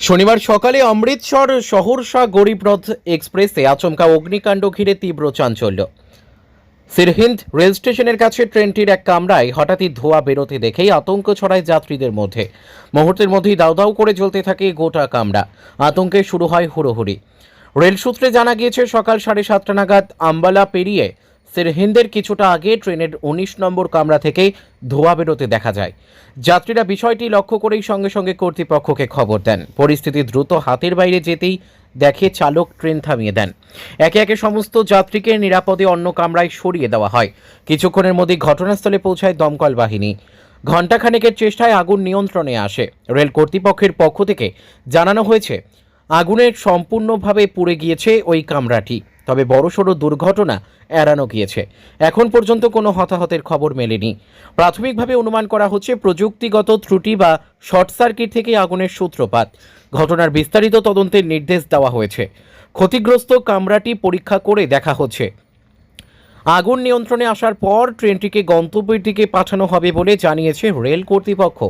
শনিবার সকালে অমৃতসর শহরশা গরিবরথ এক্সপ্রেসে আচমকা অগ্নিকাণ্ড ঘিরে তীব্র চাঞ্চল্য। সিরহিন্দ রেল স্টেশনের কাছে ট্রেনটির এক কামরায় হঠাৎই ধোঁয়া বেরোতে দেখেই আতঙ্ক ছড়ায় যাত্রীদের মধ্যে। মুহূর্তের মধ্যেই দাউ দাউ করে জ্বলতে থাকে গোটা কামরা। আতঙ্কে শুরু হয় হুড়োহুড়ি। রেল সূত্রে জানা গিয়েছে, সকাল সাড়ে সাতটা নাগাদ আম্বালা পেরিয়ে সিরহিন্দের কিছুটা আগে ট্রেনের উনিশ নম্বর কামরা থেকে ধোঁয়া বেরোতে দেখা যায়। যাত্রীরা বিষয়টি লক্ষ্য করেই সঙ্গে সঙ্গে কর্তৃপক্ষকে খবর দেন। পরিস্থিতি দ্রুত হাতের বাইরে যেতেই দেখে চালক ট্রেন থামিয়ে দেন। একে একে সমস্ত যাত্রীকে নিরাপদে অন্য কামরায় সরিয়ে দেওয়া হয়। কিছুক্ষণের মধ্যে ঘটনাস্থলে পৌঁছায় দমকল বাহিনী। ঘণ্টাখানেকের চেষ্টায় আগুন নিয়ন্ত্রণে আসে। রেল কর্তৃপক্ষের পক্ষ থেকে জানানো হয়েছে, আগুনের সম্পূর্ণভাবে পুড়ে গিয়েছে ওই কামরাটি। তবে বড়সড় দুর্ঘটনা এড়ানো গিয়েছে। এখন পর্যন্ত কোনো হতাহতের খবর মেলেনি। প্রাথমিকভাবে অনুমান করা হচ্ছে, প্রযুক্তিগত ত্রুটি বা শর্ট সার্কিট থেকে আগুনের সূত্রপাত। ঘটনার বিস্তারিত তদন্তের নির্দেশ দেওয়া হয়েছে। ক্ষতিগ্রস্ত কামরাটি পরীক্ষা করে দেখা হচ্ছে। আগুন নিয়ন্ত্রণে আসার পর ট্রেনটিকে গন্তব্যের দিকে পাঠানো হবে বলে জানিয়েছে রেল কর্তৃপক্ষ।